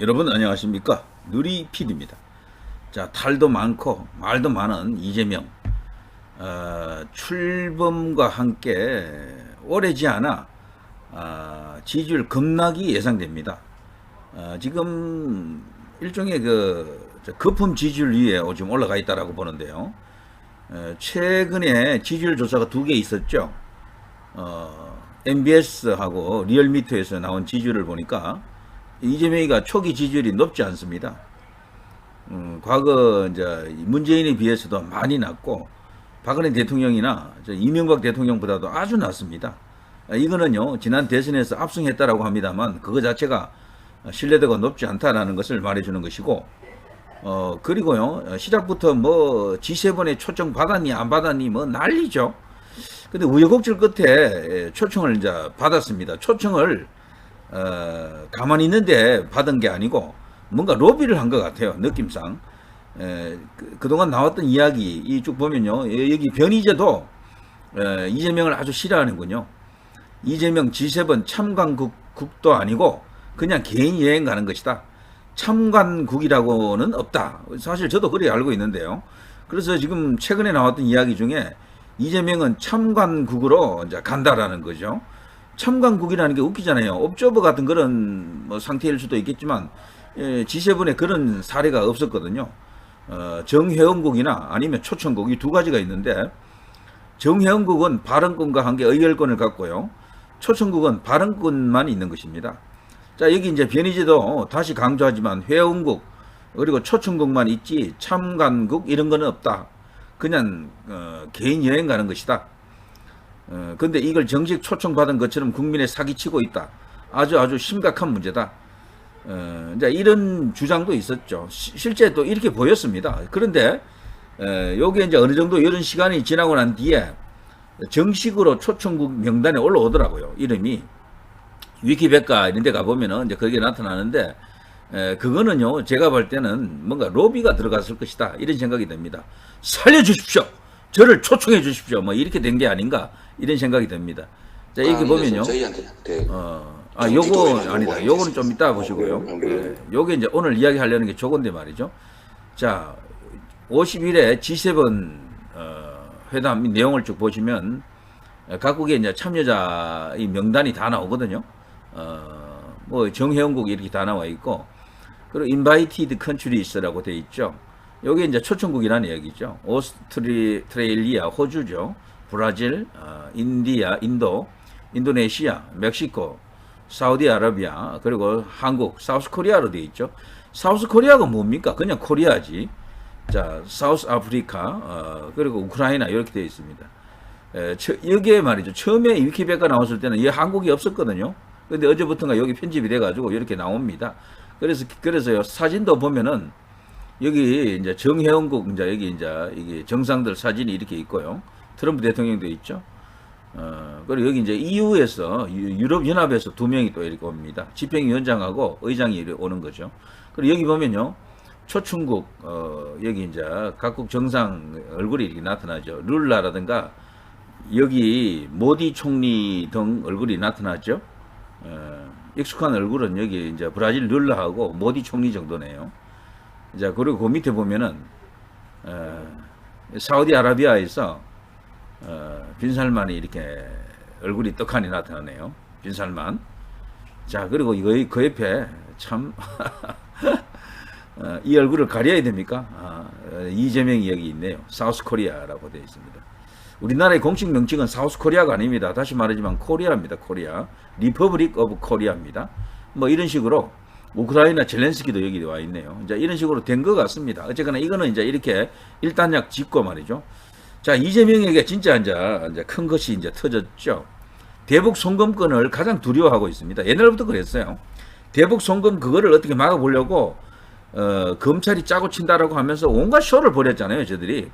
여러분 안녕하십니까? 누리필입니다. 자 탈도 많고 말도 많은 이재명. 어, 출범과 함께 오래지 않아 어, 지지율 급락이 예상됩니다. 어, 지금 일종의 그저 거품 지지율 위에 지금 올라가 있다라고 보는데요. 어, 최근에 지지율 조사가 두 개 있었죠. 어, MBS하고 리얼미터에서 나온 지지율을 보니까 이재명이가 초기 지지율이 높지 않습니다. 음, 과거 이제 문재인에 비해서도 많이 낮고 박근혜 대통령이나 저 이명박 대통령보다도 아주 낮습니다. 아, 이거는요 지난 대선에서 압승했다라고 합니다만 그거 자체가 신뢰도가 높지 않다라는 것을 말해주는 것이고 어 그리고요 시작부터 뭐 G7에 초청 받았니 안 받았니 뭐 난리죠. 근데 우여곡절 끝에 초청을 이제 받았습니다. 초청을 어, 가만히 있는데 받은 게 아니고 뭔가 로비를 한 것 같아요. 느낌상. 에, 그, 그동안 나왔던 이야기 이 쭉 보면요. 예, 여기 변희재도 에, 이재명을 아주 싫어하는군요. 이재명 G7 참관국도 아니고 그냥 개인 여행 가는 것이다. 참관국이라고는 없다. 사실 저도 그렇게 알고 있는데요. 그래서 지금 최근에 나왔던 이야기 중에 이재명은 참관국으로 이제 간다라는 거죠. 참관국이라는 게 웃기잖아요. 옵저버 같은 그런 뭐 상태일 수도 있겠지만 예, G7에 그런 사례가 없었거든요. 어, 정회원국이나 아니면 초청국 이 두 가지가 있는데 정회원국은 발언권과 함께 의결권을 갖고요. 초청국은 발언권만 있는 것입니다. 자 여기 이제 변희재도 다시 강조하지만 회원국 그리고 초청국만 있지 참관국 이런 거는 없다. 그냥 어, 개인 여행 가는 것이다. 어, 근데 이걸 정식 초청받은 것처럼 국민에 사기치고 있다. 아주 아주 심각한 문제다. 어, 이제 이런 주장도 있었죠. 시, 실제 또 이렇게 보였습니다. 그런데 에, 요게 이제 어느 정도 이런 시간이 지나고 난 뒤에 정식으로 초청국 명단에 올라오더라고요. 이름이 위키백과 이런 데 가보면은 이제 그게 나타나는데 에, 그거는요 제가 볼 때는 뭔가 로비가 들어갔을 것이다 이런 생각이 듭니다. 살려주십시오. 저를 초청해 주십시오. 뭐 이렇게 된 게 아닌가 이런 생각이 듭니다. 자 여기 아, 보면요. 저희한테 네. 어, 아 요거 아니다. 요거는 좀 이따 보시고요. 네, 네. 예, 요게 이제 오늘 이야기 하려는 게 저건데 말이죠. 자 50일에 G7 어, 회담 내용을 쭉 보시면 어, 각국의 이제 참여자 이 명단이 다 나오거든요. 어, 뭐 정회원국 이렇게 다 나와 있고 그리고 invited countries라고 돼 있죠. 여기 이제 초청국이라는 얘기죠. 오스트레일리아, 호주죠. 브라질, 어, 인디아, 인도, 인도네시아, 멕시코, 사우디아라비아, 그리고 한국, 사우스 코리아로 돼 있죠. 사우스 코리아가 뭡니까? 그냥 코리아지. 자, 사우스 아프리카, 어, 그리고 우크라이나 이렇게 되어 있습니다. 에, 처, 여기에 말이죠. 처음에 위키백과 나왔을 때는 이 한국이 없었거든요. 근데 어제부터가 여기 편집이 돼가지고 이렇게 나옵니다. 그래서, 그래서요, 사진도 보면은 여기 이제 정혜원국, 이제 여기 이제 이게 정상들 사진이 이렇게 있고요. 트럼프 대통령도 있죠. 어, 그리고 여기 이제 EU에서, 유럽연합에서 두 명이 또 이렇게 옵니다. 집행위원장하고 의장이 이렇게 오는 거죠. 그리고 여기 보면요. 초충국, 어, 여기 이제 각국 정상 얼굴이 이렇게 나타나죠. 룰라라든가 여기 모디 총리 등 얼굴이 나타나죠. 어, 익숙한 얼굴은 여기 이제 브라질 룰라하고 모디 총리 정도네요. 자, 그리고 그 밑에 보면은, 어, 사우디아라비아에서, 어, 빈살만이 이렇게 얼굴이 떡하니 나타나네요. 빈살만. 자, 그리고 이거, 그 옆에 참, 어, 이 얼굴을 가려야 됩니까? 아, 어, 이재명이 여기 있네요. 사우스 코리아라고 되어 있습니다. 우리나라의 공식 명칭은 사우스 코리아가 아닙니다. 다시 말하지만 코리아입니다. 코리아. 리퍼블릭 오브 코리아입니다. 뭐 이런 식으로 우크라이나 젤렌스키도 여기 와 있네요. 이제 이런 식으로 된 것 같습니다. 어쨌거나 이거는 이제 이렇게 일단약 짓고 말이죠. 자, 이재명에게 진짜 이제, 이제 큰 것이 이제 터졌죠. 대북 송금권을 가장 두려워하고 있습니다. 옛날부터 그랬어요. 대북 송금 그거를 어떻게 막아보려고 어, 검찰이 짜고 친다라고 하면서 온갖 쇼를 벌였잖아요, 저들이.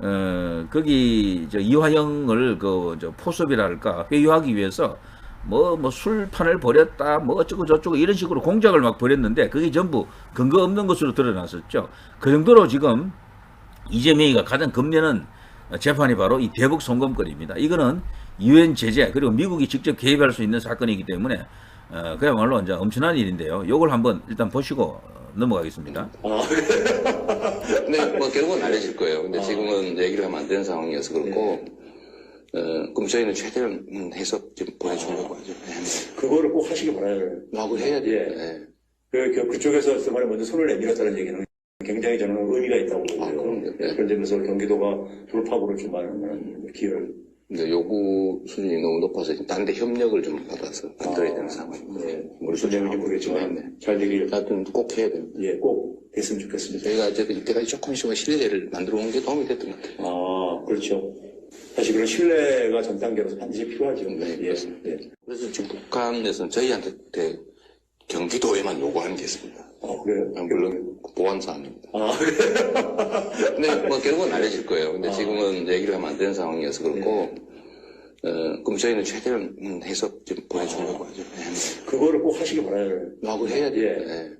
어, 거기 저 이화영을 그저 포섭이랄까 회유하기 위해서 뭐, 뭐, 술판을 벌였다, 뭐, 어쩌고 저쩌고 이런 식으로 공작을 막 벌였는데 그게 전부 근거 없는 것으로 드러났었죠. 그 정도로 지금 이재명이가 가장 겁내는 재판이 바로 이 대북 송금건입니다. 이거는 유엔 제재, 그리고 미국이 직접 개입할 수 있는 사건이기 때문에 어, 그야말로 이제 엄청난 일인데요. 요걸 한번 일단 보시고 어, 넘어가겠습니다. 아, 네, 뭐 결국은 알려질 거예요. 근데 아. 지금은 얘기를 하면 안 되는 상황이어서 그렇고, 어, 그럼 저희는 최대한 음, 해서 좀 보내주려고 하죠. 네. 그거를 꼭 하시기 바라요. 라고 해야죠. 예. 네. 그, 그, 그쪽에서 정말 먼저 손을 내밀었다는 얘기는 굉장히 저는 의미가 있다고 보고요. 아, 그럼요. 네. 그런 점에서 경기도가 돌파구를 좀 많은 기회를. 근데 요구 수준이 너무 높아서 지금 딴데 협력을 좀 받아서 만들어야 되는 상황입니다. 네. 우리 네, 모르겠지만 네. 잘 되길, 하여튼 꼭 해야 됩니다. 예, 꼭 됐으면 좋겠습니다. 저희가 어쨌든 이때까지 조금씩만 신뢰를 만들어 온 게 도움이 됐던 것 같아요. 아, 그렇죠. 사실 그런 신뢰가 전 단계로서 반드시 필요하죠. 네, 예, 그렇습니다. 예. 그래서 지금 북한에서는 저희한테 경기도에만 요구하는 게 있습니다. 아, 그래요? 아, 물론 보안 사항입니다. 아, 근데 뭐 결국은 알려질 거예요. 근데 아. 지금은 얘기를 하면 안 되는 상황이어서 그렇고, 어, 그럼 저희는 최대한 음, 해서 좀 보내주려고 하죠. 네. 그거를 꼭 하시기 바라요. 라고 해야죠. 예. 네.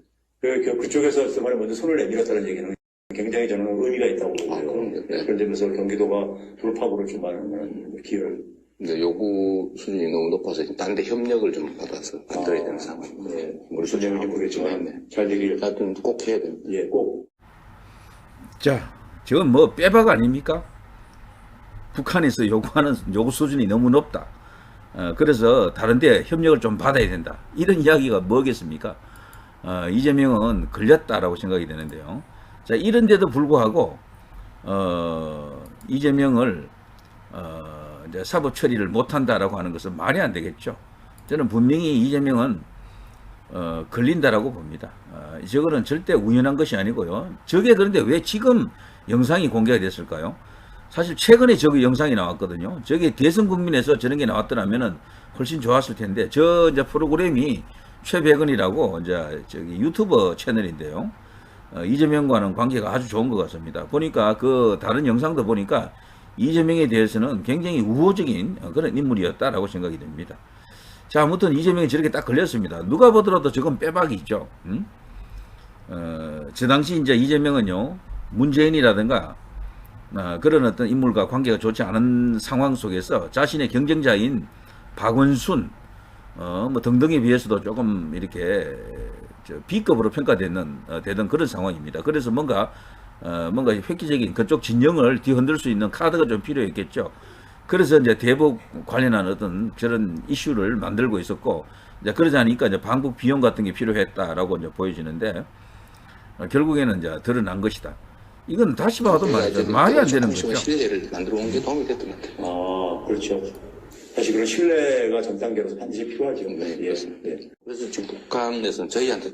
그, 그, 그쪽에서 정말 먼저 손을 내밀었다는 얘기는 굉장히 저는 의미가 있다고 보고요. 아, 그럼요. 네. 그런 점에서 경기도가 돌파구를 좀 많은 기회를. 근데 요구 수준이 너무 높아서 지금 딴데 협력을 좀 받아서 만들어야 되는 상황입니다. 네. 우리 무슨 내용인지 모르겠지만 네. 잘 되길, 하여튼 꼭 해야 됩니다. 예, 꼭. 자, 지금 뭐 빼박 아닙니까? 북한에서 요구하는 요구 수준이 너무 높다. 어, 그래서 다른데 협력을 좀 받아야 된다. 이런 이야기가 뭐겠습니까? 어, 이재명은 걸렸다라고 생각이 되는데요. 자, 이런데도 불구하고 어, 이재명을 어, 사법 처리를 못한다라고 하는 것은 말이 안 되겠죠. 저는 분명히 이재명은 어, 걸린다라고 봅니다. 어, 저거는 절대 우연한 것이 아니고요. 저게 그런데 왜 지금 영상이 공개가 됐을까요? 사실 최근에 저기 영상이 나왔거든요. 저게 대선 국민에서 저런 게 나왔더라면은 훨씬 좋았을 텐데 저 이제 프로그램이 최백은이라고 이제 저기 유튜버 채널인데요. 어, 이재명과는 관계가 아주 좋은 것 같습니다. 보니까 그 다른 영상도 보니까 이재명에 대해서는 굉장히 우호적인 어, 그런 인물이었다라고 생각이 됩니다. 자, 아무튼 이재명이 저렇게 딱 걸렸습니다. 누가 보더라도 저건 빼박이죠. 음? 어, 저 당시 이제 이재명은요, 문재인이라든가, 어, 그런 어떤 인물과 관계가 좋지 않은 상황 속에서 자신의 경쟁자인 박원순, 어, 뭐 등등에 비해서도 조금 이렇게 저 B급으로 평가되는, 어, 되던 그런 상황입니다. 그래서 뭔가, 어, 뭔가 획기적인 그쪽 진영을 뒤흔들 수 있는 카드가 좀 필요했겠죠. 그래서 이제 대북 관련한 어떤 저런 이슈를 만들고 있었고, 이제 그러지 않으니까 이제 방북 비용 같은 게 필요했다라고 이제 보여지는데, 어, 결국에는 이제 드러난 것이다. 이건 다시 봐도 저희가 말이죠. 어쨌든 말이 안 되는 거죠. 신뢰를 만들어 온 게 도움이 됐던 것 같아요. 아, 그렇죠. 사실 그런 신뢰가 전 단계로서 반드시 필요하죠. 네, 예, 그렇습니다. 예. 그래서 지금 북한에서는 저희한테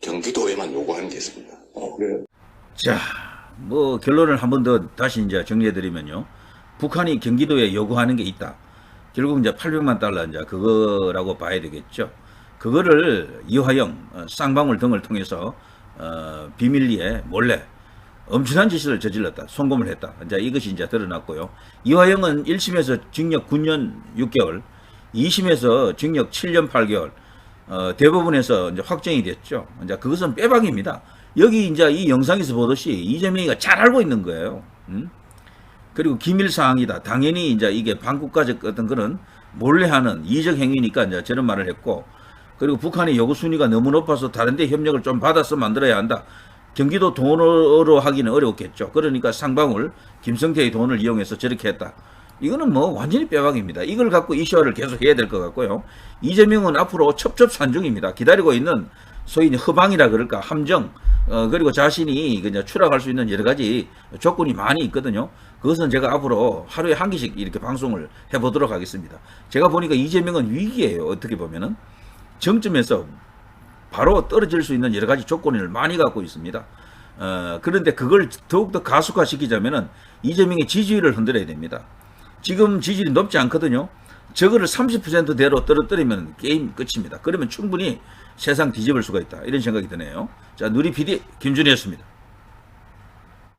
경기도에만 요구하는 게 있습니다. 아, 그래요? 자, 뭐 결론을 한 번 더 다시 이제 정리해드리면요. 북한이 경기도에 요구하는 게 있다. 결국 이제 800만 달러 이제 그거라고 봐야 되겠죠. 그거를 이화영 어, 쌍방울 등을 통해서 어, 비밀리에 몰래 엄청난 짓을 저질렀다. 송금을 했다. 이제 이것이 이제 드러났고요. 이화영은 1심에서 징역 9년 6개월, 2심에서 징역 7년 8개월, 어, 대법원에서 이제 확정이 됐죠. 이제 그것은 빼박입니다. 여기 이제 이 영상에서 보듯이 이재명이가 잘 알고 있는 거예요. 음? 그리고 기밀 사항이다. 당연히 이제 이게 반국가적 어떤 그런 몰래 하는 이적 행위니까 이제 저런 말을 했고, 그리고 북한의 요구 순위가 너무 높아서 다른 데 협력을 좀 받아서 만들어야 한다. 경기도 돈으로 하기는 어렵겠죠. 그러니까 상방울 김성태의 돈을 이용해서 저렇게 했다. 이거는 뭐 완전히 빼박입니다. 이걸 갖고 이슈화를 계속 해야 될 것 같고요. 이재명은 앞으로 첩첩산중입니다. 기다리고 있는 소위 허방이라 그럴까 함정 어, 그리고 자신이 그냥 추락할 수 있는 여러 가지 조건이 많이 있거든요. 그것은 제가 앞으로 하루에 한 개씩 이렇게 방송을 해보도록 하겠습니다. 제가 보니까 이재명은 위기예요. 어떻게 보면은 정점에서 바로 떨어질 수 있는 여러 가지 조건을 많이 갖고 있습니다. 어, 그런데 그걸 더욱더 가속화시키자면은 이재명의 지지율을 흔들어야 됩니다. 지금 지지율이 높지 않거든요. 저거를 30%대로 떨어뜨리면 게임 끝입니다. 그러면 충분히 세상 뒤집을 수가 있다. 이런 생각이 드네요. 자, 누리 PD 김준이었습니다.